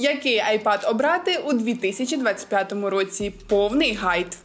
Який iPad обрати у 2025 році? Повний гайд.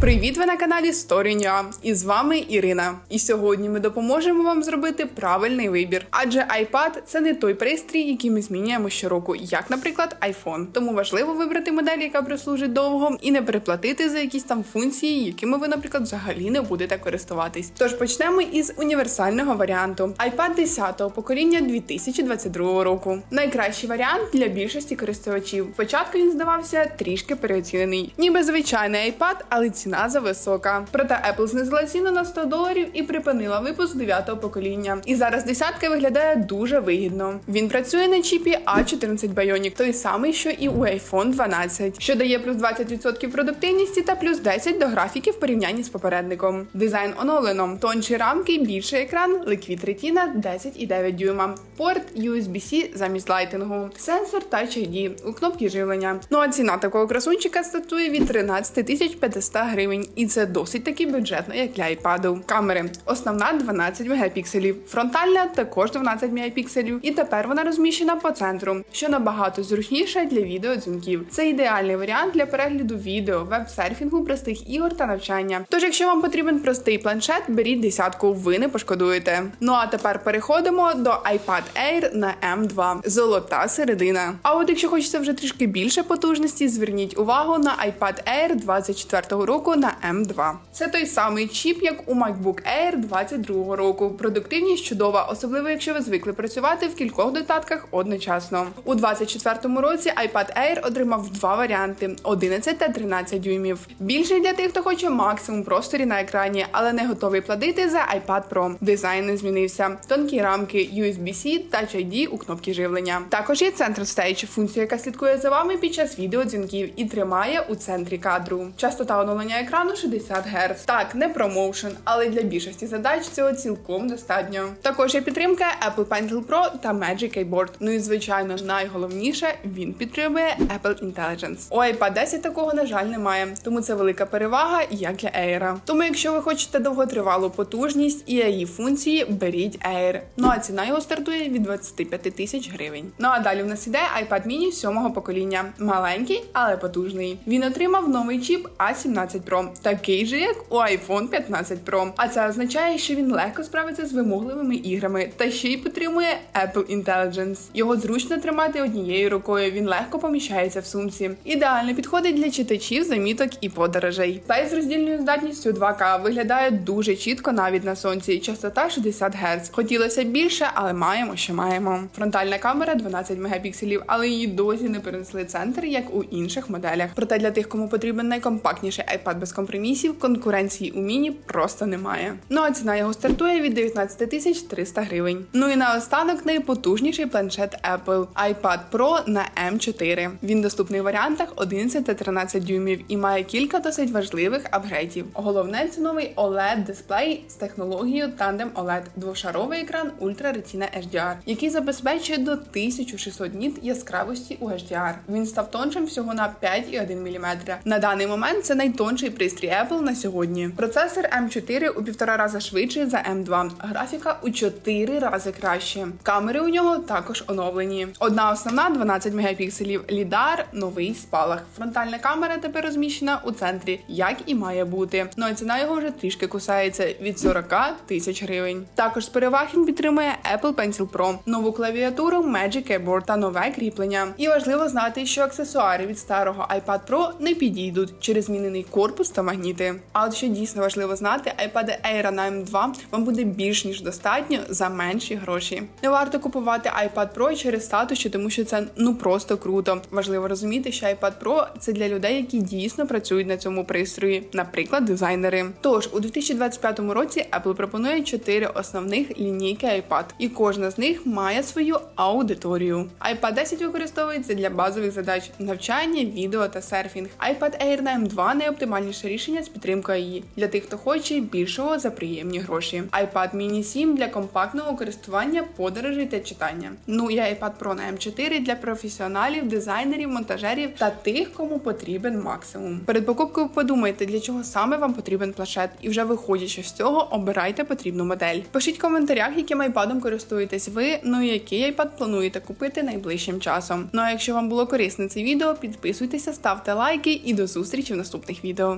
Привіт, ви на каналі Story.ua. І з вами Ірина. І сьогодні ми допоможемо вам зробити правильний вибір. Адже iPad – це не той пристрій, який ми змінюємо щороку, як, наприклад, iPhone. Тому важливо вибрати модель, яка прослужить довго, і не переплатити за якісь там функції, якими ви, наприклад, взагалі не будете користуватись. Тож почнемо із універсального варіанту: iPad 10-го покоління 2022 року. Найкращий варіант для більшості користувачів. Спочатку він здавався трішки переоцінений, ніби звичайний iPad, але ціна зависока. Проте Apple знизила ціну на 100 доларів і припинила випуск 9-го покоління. І зараз десятка виглядає дуже вигідно. Він працює на чіпі A14 Bionic, той самий, що і у iPhone 12, що дає плюс 20% продуктивності та плюс 10 до графіки в порівнянні з попередником. Дизайн оновлено, тонші рамки, більший екран, Liquid Retina 10,9 дюйма, порт USB-C замість лайтингу, сенсор Touch ID у кнопки живлення. Ну а ціна такого красунчика стартує від 13 500 гривень, і це досить таки бюджетно, як для iPad. Камери основна 12 мегапікселів, фронтальна також 12 мегапікселів, і тепер вона розміщена по центру, що набагато зручніше для відеодзвінків. Це ідеальний варіант для перегляду відео, веб-серфінгу, простих ігор та навчання. Тож, якщо вам потрібен простий планшет, беріть десятку, ви не пошкодуєте. Ну а тепер переходимо до iPad Air на M2. Золота середина. А от якщо хочеться вже трішки більше потужності, зверніть увагу на iPad Air 24 року на M2. Це той самий чіп, як у MacBook Air 22 року. Продуктивність чудова, особливо якщо ви звикли працювати в кількох додатках одночасно. У 24 році iPad Air отримав два варіанти: 11 та 13 дюймів. Більший для тих, хто хоче максимум просторі на екрані, але не готовий платити за iPad Pro. Дизайн не змінився. Тонкі рамки USB-C, Touch ID у кнопки живлення. Також є центр Stage, функція, яка слідкує за вами під час відеодзвінків і тримає у центрі кадру. Частота оновлення екрану 60 Гц. Так, не промоушен, але для більшості задач цього цілком достатньо. Також є підтримка Apple Pencil Pro та Magic Keyboard. Ну і звичайно, найголовніше він підтримує Apple Intelligence. У iPad 10 такого на жаль немає, тому це велика перевага як для Air. Тому, якщо ви хочете довготривалу потужність і AI функції, беріть Air. Ну а ціна його стартує від 25 тисяч гривень. Ну а далі в нас іде iPad mini сьомого покоління. Маленький, але потужний. Він отримав новий чіп A17 Pro, такий же, як у iPhone 15 Pro. А це означає, що він легко справиться з вимогливими іграми та ще й підтримує Apple Intelligence. Його зручно тримати однією рукою. Він легко поміщається в сумці. Ідеально підходить для читачів, заміток і подорожей. Сайт з роздільною здатністю 2К виглядає дуже чітко навіть на сонці. Частота 60 Гц. Хотілося більше, але маємо, що маємо. Фронтальна камера 12 мегапікселів, але її досі не перенесли центр, як у інших моделях. Проте для тих, кому потрібен найкомпактніший iPad без компромісів, конкуренції у міні просто немає. Ну а ціна його стартує від 19 тисяч 300 гривень. Ну і наостанок найпотужніший планшет Apple iPad Pro на M4. Він доступний в варіантах 11 та 13 дюймів і має кілька досить важливих апгрейдів. Головне це новий oled дисплей з технологією Tandem OLED, двошаровий екран Ultra Retina HDR, який забезпечує до 1600 ніт яскравості у HDR. Він став тоншим всього на 5,1 мм. На даний момент це найтонший пристрій Apple на сьогодні. Процесор M4 у півтора рази швидший за M2. Графіка у 4 рази краще. Камери у нього також оновлені. Одна основна 12 мегапікселів. Лідар, новий спалах. Фронтальна камера тепер розміщена у центрі, як і має бути. Ну а ціна його вже трішки кусається від 40 тисяч гривень. Також з переваг він підтримує Apple Pencil Pro, нову клавіатуру Magic Keyboard та нове кріплення. І важливо знати, що аксесуари від старого iPad Pro не підійдуть через змінений корпус та магніти. А от що дійсно важливо знати, iPad Air на M2 вам буде більш ніж достатньо за менші гроші. Не варто купувати iPad Pro через статус, тому що це ну просто круто. Важливо розуміти, що iPad Pro це для людей, які дійсно працюють на цьому пристрої, наприклад, дизайнери. Тож у 2025 році Apple пропонує чотири основних лінійки iPad, і кожна з них має свою аудиторію. iPad 10 використовується для базових задач навчання, відео та серфінг. iPad Air на M2 не оптимальний найоптимальніше рішення з підтримкою її для тих, хто хоче більшого за приємні гроші. iPad mini 7 для компактного користування, подорожей та читання. Ну і iPad Pro на M4 для професіоналів, дизайнерів, монтажерів та тих, кому потрібен максимум. Перед покупкою подумайте, для чого саме вам потрібен планшет, і вже виходячи з цього, обирайте потрібну модель. Пишіть в коментарях, яким iPad користуєтесь ви, ну і який iPad плануєте купити найближчим часом. Ну а якщо вам було корисне це відео, підписуйтеся, ставте лайки і до зустрічі в наступних відео.